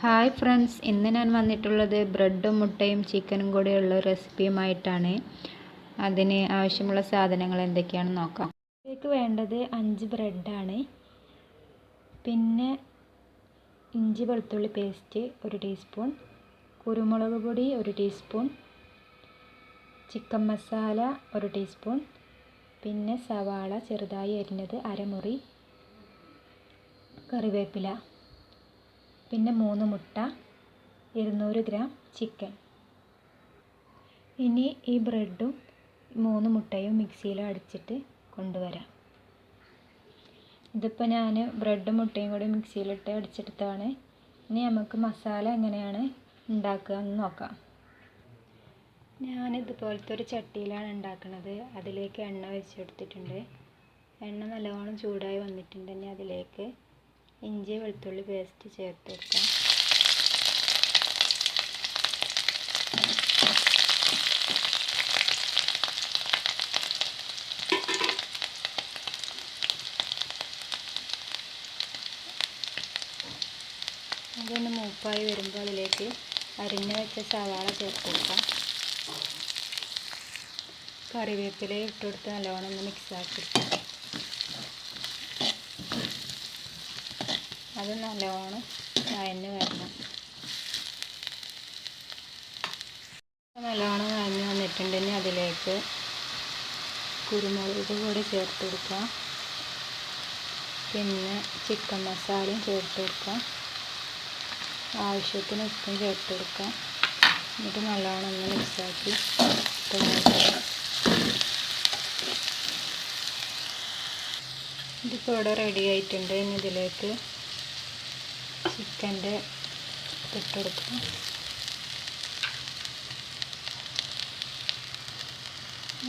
Hi friends ഇന്ന് ഞാൻ വന്നിട്ടുള്ളത് ബ്രെഡും മുട്ടയും ചിക്കനും കൂടെയുള്ള റെസിപ്പിയുമായിട്ടാണ്. അതിന് ആവശ്യമുള്ള സാധനങ്ങൾ എന്തൊക്കെയാണെന്ന് നോക്കാം. ഇതിലേക്ക് വേണ്ടത് അഞ്ച് ബ്രെഡാണ്. പിന്നെ ഇഞ്ചി വെളുത്തുള്ളി പേസ്റ്റ് ഒരു ടീസ്പൂൺ കുരുമുളക് പൊടി ഒരു ടീസ്പൂൺ ചിക്കൻ മസാല ഒരു ടീസ്പൂൺ പിന്നെ സവാള ചെറുതായി അരിഞ്ഞത് അരമുറി കറിവേപ്പില. പിന്നെ മൂന്ന് മുട്ട ഇരുന്നൂറ് ഗ്രാം ചിക്കൻ ഇനി ഈ ബ്രെഡും മൂന്ന് മുട്ടയും മിക്സിയിൽ അടിച്ചിട്ട് കൊണ്ടുവരാം. ഇതിപ്പോൾ ഞാൻ ബ്രെഡും മുട്ടയും കൂടി മിക്സിയിലിട്ട് അടിച്ചെടുത്താണ് ഇനി നമുക്ക് മസാല എങ്ങനെയാണ് ഉണ്ടാക്കുക എന്ന് നോക്കാം. ഞാൻ ഇതുപോലത്തെ ഒരു ചട്ടിയിലാണ് ഉണ്ടാക്കുന്നത് അതിലേക്ക് എണ്ണ വെച്ചെടുത്തിട്ടുണ്ട് എണ്ണ നല്ലോണം ചൂടായി വന്നിട്ടുണ്ട് ഇനി അതിലേക്ക്. ഇഞ്ചി വെളുത്തുള്ളി പേസ്റ്റ് ചേർത്ത് കൊടുക്കാം അതൊന്ന് മൂപ്പായി വരുമ്പോൾ അതിലേക്ക് അരിഞ്ഞു വെച്ച സവാള ചേർത്ത് കൊടുക്കാം കറിവേപ്പില ഇട്ട് കൊടുത്ത് നല്ലോണം ഒന്ന് മിക്സ് ആക്കി എടുക്കാം. അത് നല്ലോണം വഴന്ന് വരണം. നല്ലോണം വഴന്ന് വന്നിട്ടുണ്ടെങ്കിൽ അതിലേക്ക് കുരുമുളക് കൂടി ചേർത്ത് കൊടുക്കാം. പിന്നെ ചിക്കൻ മസാലയും ചേർത്ത് കൊടുക്കാം. ആവശ്യത്തിന് ഉപ്പും ചേർത്ത് കൊടുക്കാം. എന്നിട്ട് നല്ലോണം ഒന്ന് മിക്സാക്കി ഇതിപ്പോൾ ഇവിടെ റെഡി ആയിട്ടുണ്ട്. ഇനി ഇതിലേക്ക് ചിക്കന്റെ ഇട്ട് ഇട്ടുകൊടുത്ത്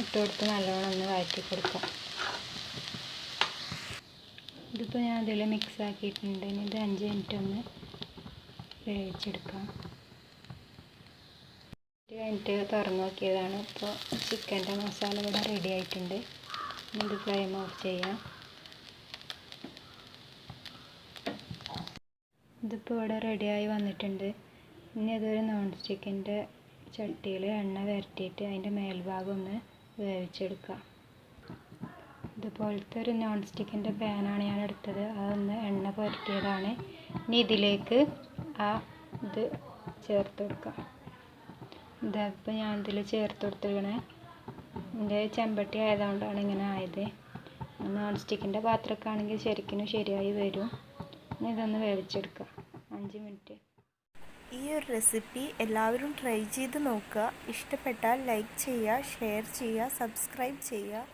ഇട്ട് കൊടുത്ത് നല്ലോണം ഒന്ന് വഴറ്റി കൊടുക്കാം. ഇതിപ്പോൾ ഞാൻ അതിൽ മിക്സ് ആക്കിയിട്ടുണ്ട്. ഇനി ഇത് അഞ്ച് മിനിറ്റ് ഒന്ന് വേവിച്ചെടുക്കാം. അഞ്ച് മിനിറ്റ് തുറന്നു നോക്കിയതാണ്. ഇപ്പോൾ ചിക്കന്റെ മസാല ഇവിടെ റെഡി ആയിട്ടുണ്ട്. ഇത് ഫ്ലെയിം ഓഫ് ചെയ്യാം. ഇതിപ്പോൾ ഇവിടെ റെഡിയായി വന്നിട്ടുണ്ട്. ഇനി അതൊരു നോൺ സ്റ്റിക്കിന്റെ ചട്ടിയിൽ എണ്ണ വരട്ടിയിട്ട് അതിന്റെ മേൽഭാഗം ഒന്ന് വേവിച്ചെടുക്കാം ഇതുപോലത്തെ ഒരു നോൺ സ്റ്റിക്കിന്റെ പാനാണ് ഞാൻ എടുത്തത്. അതൊന്ന് എണ്ണ പുരട്ടിയതാണ്. ഇനി ഇതിലേക്ക് ആ ഇത് ചേർത്ത് കൊടുക്കാം ഇതപ്പോൾ ഞാൻ ഇതിൽ ചേർത്ത് കൊടുത്തിരിക്കണേ. എന്റെ ചെമ്പട്ടി ആയതുകൊണ്ടാണ് ഇങ്ങനെ ആയത്. നോൺ സ്റ്റിക്കിന്റെ പാത്രമൊക്കെ ആണെങ്കിൽ ശരിക്കും ശരിയായി വരും. ഇതൊന്ന് വേവിച്ചെടുക്കാം അഞ്ച് മിനിറ്റ്. ഈ ഒരു റെസിപ്പി എല്ലാവരും ട്രൈ ചെയ്ത് നോക്കുക. ഇഷ്ടപ്പെട്ടാൽ ലൈക്ക് ചെയ്യുക ഷെയർ ചെയ്യുക സബ്സ്ക്രൈബ് ചെയ്യുക.